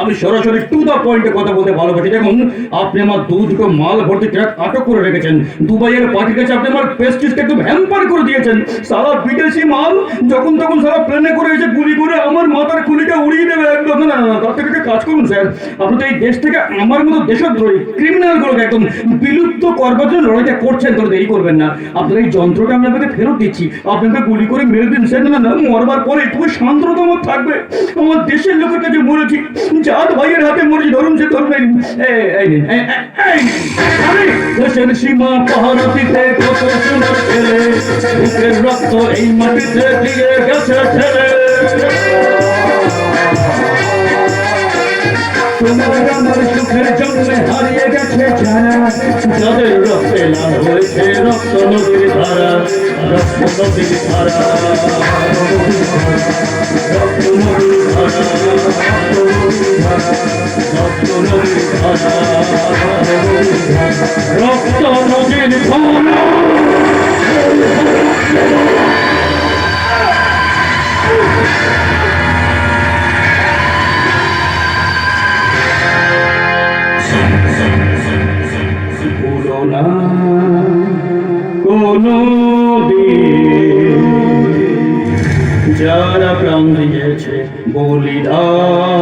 আমি সরাসরি to the পয়েন্টে কথা বলতে ভালোবাসি। দেখুন, আপনি আমার দু দুটো মাল ভর্তি ট্রাক আটক করে রেখেছেন। দুবাইয়ের পার্টির কাছে আপনি আমার পেস্টিসকে একটু হ্যাম্পার করে দিয়েছেন। সারা বিদেশি মাল যখন তখন সারা প্লেনে করে এসে গুলি করে আমার মাথার খুলিটা উড়িয়ে দেবে একদম না না না তার থেকে একটা কাজ করুন স্যার। আপনি তো এই দেশ থেকে আমার মতো দেশদ্রোহী ক্রিমিনালগুলোকে একদম বিলুপ্ত করবার জন্য লড়াইটা করছেন তো দেরি করবেন না। আপনার এই যন্ত্রটা আমি আপনাকে ফেরত দিচ্ছি। আপনাকে গুলি করে মেরে দিন স্যার। না না মরবার পরে একটু শান্ততা আমার থাকবে। আমার দেশের লোকের কাছে মরেছি। জাত ভাইয়ের হাতে মরেছি ধরুন সে। আরে, দেশের সীমা পাহাড় দিতে কত সুন্দর ছেলে রক্ত এই মাটিতে দিয়ে গেছে ঠেলে সুখের জন্মে হারিয়ে গেছে যারা যাদের রক্তে লাল হয়েছে রক্ত নদীর ধারা রক্ত নদীর ধারা রক্ত নদীর ধারা রক্ত নদীর ধারা রক্ত নদীর ধারা না কোনো যারা প্রাণ দিয়েছে বলিদান।